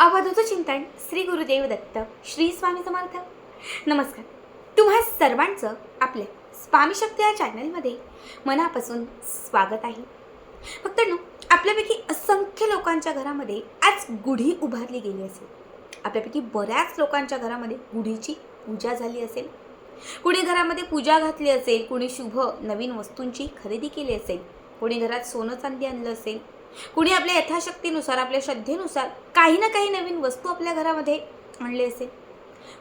अवधूत चिंतन श्री गुरुदेव दत्त श्री स्वामी समर्थ. नमस्कार. तुम्हा सर्वांचं आपल्या स्वामी शक्ती या चॅनलमध्ये मनापासून स्वागत आहे. फक्त न आपल्यापैकी असंख्य लोकांच्या घरामध्ये आज गुढी उभारली गेली असेल. आपल्यापैकी बऱ्याच लोकांच्या घरामध्ये गुढीची पूजा झाली असेल. कुणी घरामध्ये पूजा घातली असेल कुणी शुभ नवीन वस्तूंची खरेदी केली असेल कुणी घरात सोनं चांदी आणलं असेल कुणी आपल्या यथाशक्तीनुसार आपल्या श्रद्धेनुसार काही ना काही नवीन वस्तू आपल्या घरामध्ये आणली असेल.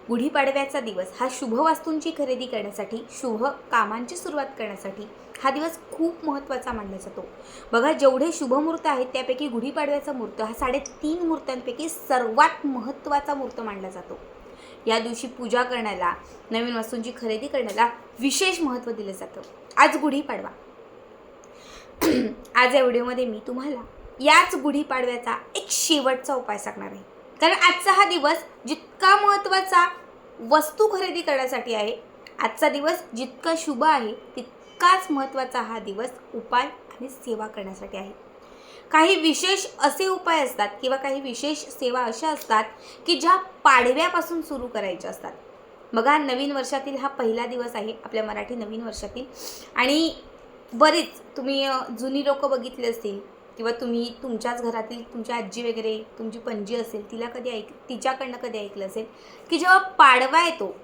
गुढीपाडव्याचा दिवस हा शुभ वास्तूंची खरेदी करण्यासाठी शुभ कामांची सुरुवात करण्यासाठी हा दिवस खूप महत्त्वाचा मानला जातो. बघा जेवढे शुभ मुहूर्त आहेत त्यापैकी गुढीपाडव्याचा मुहूर्त हा साडेतीन मुहूर्तांपैकी सर्वात महत्त्वाचा मुहूर्त मानला जातो. या दिवशी पूजा करण्याला नवीन वस्तूंची खरेदी करण्याला विशेष महत्त्व दिलं जातं. आज गुढीपाडवा. आज या व्हिडिओमध्ये मी तुम्हाला याच गुढीपाडव्याचा एक शेवटचा उपाय सांगणार आहे. कारण आजचा हा दिवस जितका महत्त्वाचा वस्तू खरेदी करण्यासाठी आहे आजचा दिवस जितका शुभ आहे तितकाच महत्त्वाचा हा दिवस उपाय आणि सेवा करण्यासाठी आहे. काही विशेष असे उपाय असतात किंवा काही विशेष सेवा अशा असतात की ज्या पाडव्यापासून सुरू करायच्या असतात. बघा नवीन वर्षातील हा पहिला दिवस आहे आपल्या मराठी नवीन वर्षातील. आणि बरेच तुम्ही जुनी लोक बघितली असतील किंवा तुम्ही तुमच्याच घरातील तुमची आजी वगैरे तुमची पणजी असेल तिला कधी ऐक तिच्याकडनं कधी ऐकलं असेल की जेव्हा पाडवा येतो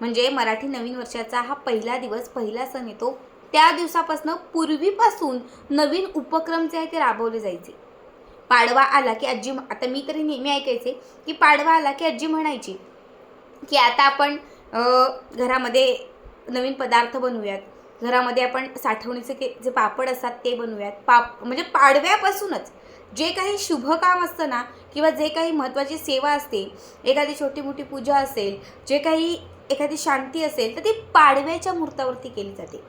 म्हणजे मराठी नवीन वर्षाचा हा पहिला दिवस पहिला सण येतो त्या दिवसापासून पूर्वीपासून नवीन उपक्रम जे आहे ते राबवले जायचे. पाडवा आला की आजी आता मी तरी नेहमी ऐकायचे की पाडवा आला की आजी म्हणायची की आता आपण घरामध्ये नवीन पदार्थ बनवूयात. घरामध्ये आपण साठवणीचे के जे पापड असतात ते बनवूयात. पाप म्हणजे पाडव्यापासूनच. जे काही शुभ काम असतं ना किंवा जे काही महत्त्वाची सेवा असते एखादी छोटी मोठी पूजा असेल जे काही एखादी शांती असेल तर ती पाडव्याच्या मुहूर्तावरती केली जाते.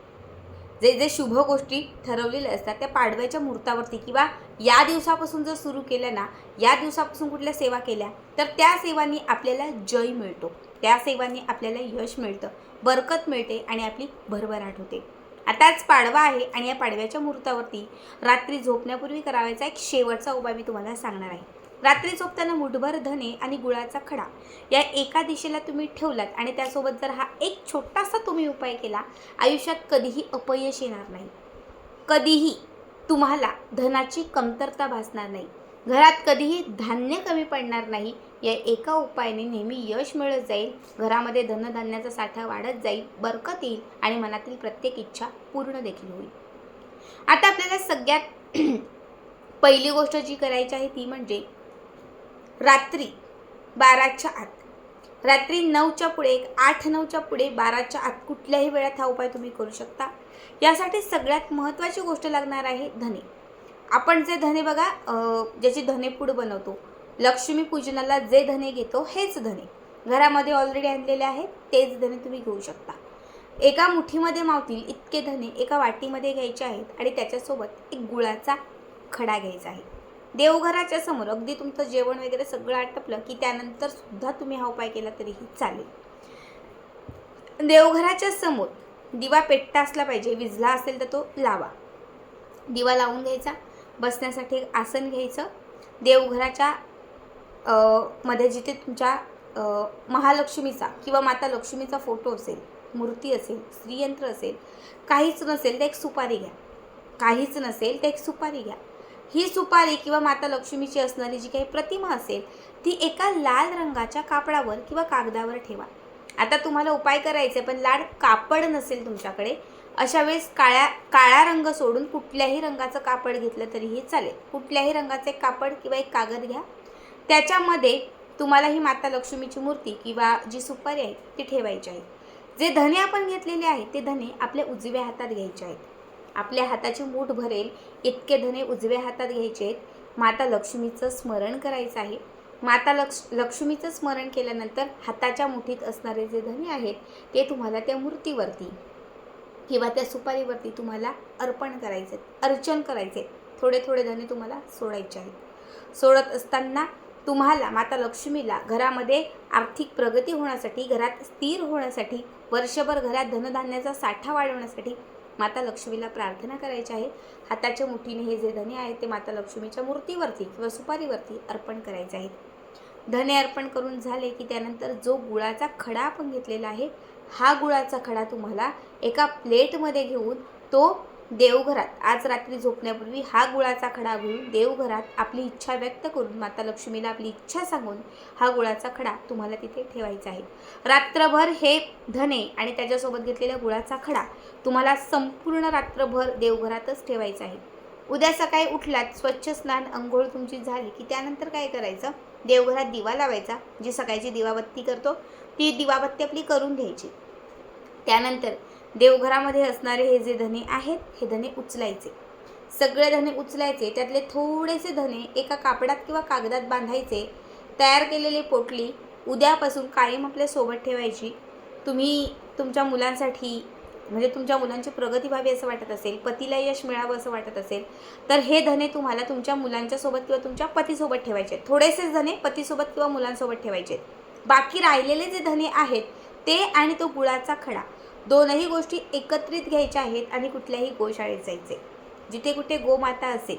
जे जे शुभ गोष्टी ठरवलेल्या असतात त्या पाडव्याच्या मुहूर्तावरती किंवा या दिवसापासून जर सुरू केल्या ना या दिवसापासून कुठल्या सेवा केल्या तर त्या सेवांनी आपल्याला जय मिळतो. त्या सेवांनी आपल्याला यश मिळतं बरकत मिळते आणि आपली भरभराट होते. आताच पाडवा आहे आणि या पाडव्याच्या मुहूर्तावरती रात्री झोपण्यापूर्वी करावायचा एक शेवटचा उपाय मी तुम्हाला सांगणार आहे. रात्री झोपताना मुठभर धने आणि गुळाचा खडा या एका दिशेला तुम्ही ठेवलात आणि त्यासोबत जर हा एक छोटासा तुम्ही उपाय केला आयुष्यात कधीही अपयश येणार नाही. कधीही तुम्हाला धनाची कमतरता भासणार नाही. घरात कधीही धान्य कमी पडणार नाही. या एका उपायाने नेहमी यश मिळत जाईल. घरामध्ये धनधान्याचा साठा वाढत जाईल बरकत येईल आणि मनातील प्रत्येक इच्छा पूर्ण देखील होईल. आता आपल्याला सगळ्यात पहिली गोष्ट जी करायची आहे ती म्हणजे रात्री बाराच्या आत. रात्री नऊच्या पुढे एक आठ नऊच्या पुढे बाराच्या आत कुठल्याही वेळात हा उपाय तुम्ही करू शकता. यासाठी सगळ्यात महत्त्वाची गोष्ट लागणार आहे धने. आपण जे धने बघा ज्याची धनेपूड बनवतो लक्ष्मी पूजनाला जे धने घेतो हेच धने. घरामध्ये ऑलरेडी आणलेले आहेत तेच धने तुम्ही घेऊ शकता. एका मुठीमध्ये मावतील इतके धने एका वाटीमध्ये घ्यायचे आहेत आणि त्याच्यासोबत एक गुळाचा खडा घ्यायचा आहे. देवघराच्या समोर. अगदी तुमचं जेवण वगैरे सगळं आटपलं की त्यानंतर सुद्धा तुम्ही हा उपाय केला तरीही चालेल. देवघराच्या समोर दिवा पेटता असला पाहिजे विझला असेल तर तो लावा. दिवा लावून घ्यायचा बसण्यासाठी एक आसन घ्यायचं. देवघराच्या मध्ये जिथे तुमच्या महालक्ष्मीचा किंवा माता लक्ष्मीचा फोटो असेल मूर्ती असेल स्त्रीयंत्र असेल काहीच नसेल तर एक सुपारी घ्या. काहीच नसेल तर एक सुपारी घ्या. ही सुपारी किंवा माता लक्ष्मीची असणारी जी काही प्रतिमा असेल ती एका लाल रंगाच्या कापडावर किंवा कागदावर ठेवा. आता तुम्हाला उपाय करायचे पण लाल कापड नसेल तुमच्याकडे अशा वेळेस काळ्या काळा रंग सोडून कुठल्याही रंगाचं कापड घेतलं तरीही चालेल. कुठल्याही रंगाचे कापड किंवा एक कागद घ्या. त्याच्यामध्ये तुम्हाला ही माता लक्ष्मीची मूर्ती किंवा जी सुपारी आहे ती ठेवायची आहे. जे धने आपण घेतलेले आहेत ते धने आपल्या उजव्या हातात घ्यायचे आहेत. आपल्या हाताची मूठ भरेल इतके धने उजव्या हातात घ्यायचे आहेत. माता लक्ष्मीचं स्मरण करायचं आहे. माता लक्ष लक्ष्मीचं स्मरण केल्यानंतर हाताच्या मुठीत असणारे जे धने आहेत ते तुम्हाला त्या मूर्तीवरती किंवा त्या सुपारीवरती तुम्हाला अर्पण करायचे अर्चन करायचे थोडे थोडे धने तुम्हाला सोडायचे आहेत. सोडत असताना तुम्हाला माता लक्ष्मीला घरामध्ये आर्थिक प्रगती होण्यासाठी घरात स्थिर होण्यासाठी वर्षभर घरात धनधान्याचा साठा वाढवण्यासाठी माता लक्ष्मीला प्रार्थना करायची आहे. हाताच्या मुठीने हे जे धने आहेत ते माता लक्ष्मीच्या मूर्तीवरती किंवा सुपारीवरती अर्पण करायचे आहेत. धने अर्पण करून झाले की त्यानंतर जो गुळाचा खडा आपण घेतलेला आहे हा गुळाचा खडा तुम्हाला एका प्लेटमध्ये घेऊन तो देवघरात. आज रात्री झोपण्यापूर्वी हा गुळाचा खडा घेऊन देवघरात आपली इच्छा व्यक्त करून माता लक्ष्मीला आपली इच्छा सांगून हा गुळाचा खडा तुम्हाला तिथे ठेवायचा आहे. रात्रभर हे धने आणि त्याच्यासोबत घेतलेला गुळाचा खडा तुम्हाला संपूर्ण रात्रभर देवघरातच ठेवायचा आहे. उद्या सकाळी उठलात स्वच्छ स्नान अंघोळ तुमची झाली की त्यानंतर काय करायचं? देवघरात दिवा लावायचा. जी सकाळची दिवाबत्ती करतो ती दिवाबत्ती आपली करून घ्यायची. त्यानंतर देवघरामध्ये असणारे हे जे धने आहेत हे धने उचलायचे. सगळे धने उचलायचे त्यातले थोडेसे धने एका कापडात किंवा कागदात बांधायचे तयार केलेली पोटली उद्यापासून कायम आपल्यासोबत ठेवायची. तुम्ही तुमच्या मुलांसाठी म्हणजे तुमच्या मुलांची प्रगती व्हावी असं वाटत असेल पतीला यश मिळावं असं वाटत असेल तर हे धने तुम्हाला तुमच्या मुलांच्या सोबत किंवा तुमच्या पतीसोबत ठेवायचे आहेत. थोडेसे धने पतीसोबत किंवा मुलांसोबत ठेवायचे आहेत. बाकी राहिलेले जे धने आहेत ते आणि तो गुळाचा खडा. दोनही गोष्टी एकत्रित घ्यायच्या आहेत आणि कुठल्याही गोशाळेत जायचे. जिथे कुठे गोमाता असेल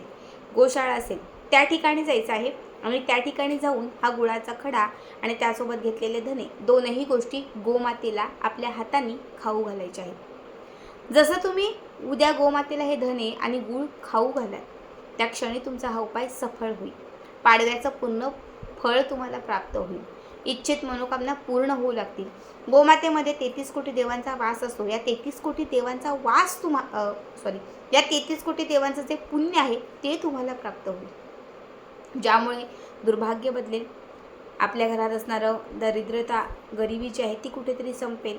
गोशाळा असेल त्या ठिकाणी जायचं आहे आणि त्या ठिकाणी जाऊन हा गुळाचा खडा आणि त्यासोबत घेतलेले धने दोनही गोष्टी गोमातेला आपल्या हाताने खाऊ घालायच्या आहेत. जसं तुम्ही उद्या गोमातेला हे धने आणि गूळ खाऊ घालाल त्या क्षणी तुमचा हा उपाय सफळ होईल. पाडव्याचं पूर्ण फळ तुम्हाला प्राप्त होईल. इच्छित मनोकामना पूर्ण होऊ लागतील. गोमातेमध्ये तेहतीस कोटी देवांचा वास असतो. या तेहतीस कोटी देवांचा वास तुम्हा सॉरी या तेहतीस कोटी देवांचं जे पुण्य आहे ते तुम्हाला प्राप्त होईल. ज्यामुळे दुर्भाग्य बदलेल. आपल्या घरात असणारं दरिद्रता गरिबी जी आहे ती कुठेतरी संपेल.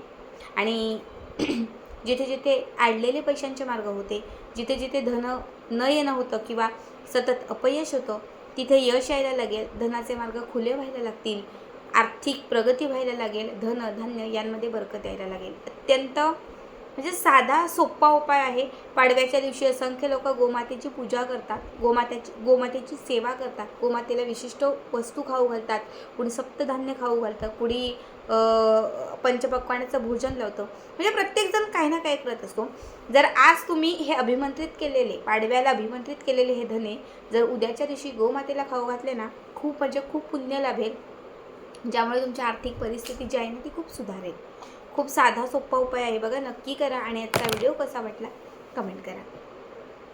आणि जिथे जिथे अडलेले पैशांचे मार्ग होते जिथे जिथे धन न येणं होतं किंवा सतत अपयश होतं तिथे यश यायला लागेल धनाचे मार्ग खुले व्हायला लागतील. आर्थिक प्रगती व्हायला लागेल धन धान्य यांमध्ये बरकत यायला लागेल. अत्यंत म्हणजे साधा सोपा उपाय आहे. पाडव्याच्या दिवशी असंख्य लोक गोमातेची पूजा करतात. गोमात्याची गोमातेची सेवा करतात. गोमातेला विशिष्ट वस्तू खाऊ घालतात. कुणी सप्तधान्य खाऊ घालतं. कुणी पंचपक्वानाचं भोजन लावतं. म्हणजे प्रत्येकजण काही ना काही करत असतो. जर आज तुम्ही हे अभिमंत्रित केलेले पाडव्याला अभिमंत्रित केलेले हे धने जर उद्याच्या दिवशी गोमातेला खाऊ घातले ना खूप म्हणजे खूप पुण्य लाभेल. ज्यामुळे तुमची आर्थिक परिस्थिती जी आहे ना ती खूप सुधारेल. खूप साधा सोपा उपाय आहे बघा. नक्की करा आणि आजचा व्हिडिओ कसा वाटला कमेंट करा.